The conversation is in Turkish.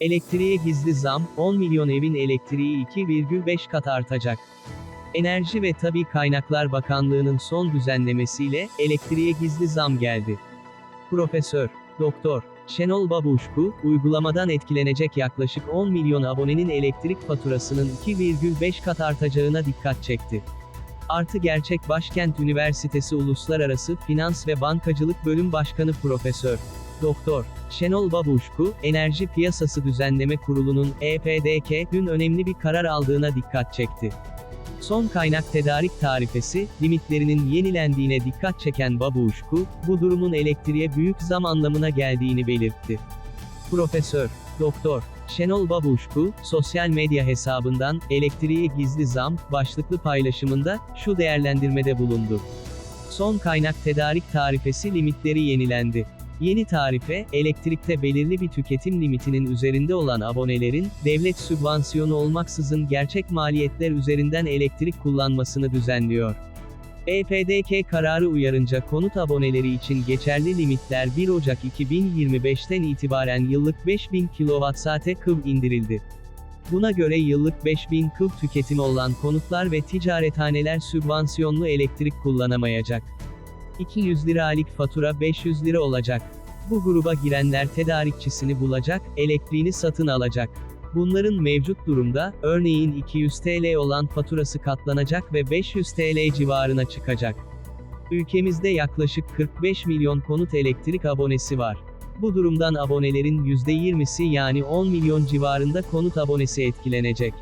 Elektriğe gizli zam, 10 milyon evin elektriği 2,5 kat artacak. Enerji ve Tabi Kaynaklar Bakanlığı'nın son düzenlemesiyle elektriğe gizli zam geldi. Profesör Doktor Şenol Babuşku, uygulamadan etkilenecek yaklaşık 10 milyon abonenin elektrik faturasının 2,5 kat artacağına dikkat çekti. Artı Gerçek Başkent Üniversitesi Uluslararası Finans ve Bankacılık Bölüm Başkanı Profesör Doktor Şenol Babuşku, Enerji Piyasası Düzenleme Kurulu'nun EPDK dün önemli bir karar aldığına dikkat çekti. Son kaynak tedarik tarifesi, limitlerinin yenilendiğine dikkat çeken Babuşku, bu durumun elektriğe büyük zam anlamına geldiğini belirtti. Profesör Doktor Şenol Babuşku, sosyal medya hesabından, elektriğe gizli zam, başlıklı paylaşımında, şu değerlendirmede bulundu. Son kaynak tedarik tarifesi limitleri yenilendi. Yeni tarife, elektrikte belirli bir tüketim limitinin üzerinde olan abonelerin, devlet sübvansiyonu olmaksızın gerçek maliyetler üzerinden elektrik kullanmasını düzenliyor. EPDK kararı uyarınca konut aboneleri için geçerli limitler 1 Ocak 2025'ten itibaren yıllık 5000 kWh kıv indirildi. Buna göre yıllık 5000 kıv tüketimi olan konutlar ve ticarethaneler sübvansiyonlu elektrik kullanamayacak. 200 liralık fatura 500 lira olacak. Bu gruba girenler tedarikçisini bulacak, elektriğini satın alacak. Bunların mevcut durumda, örneğin 200 TL olan faturası katlanacak ve 500 TL civarına çıkacak. Ülkemizde yaklaşık 45 milyon konut elektrik abonesi var. Bu durumdan abonelerin %20'si yani 10 milyon civarında konut abonesi etkilenecek.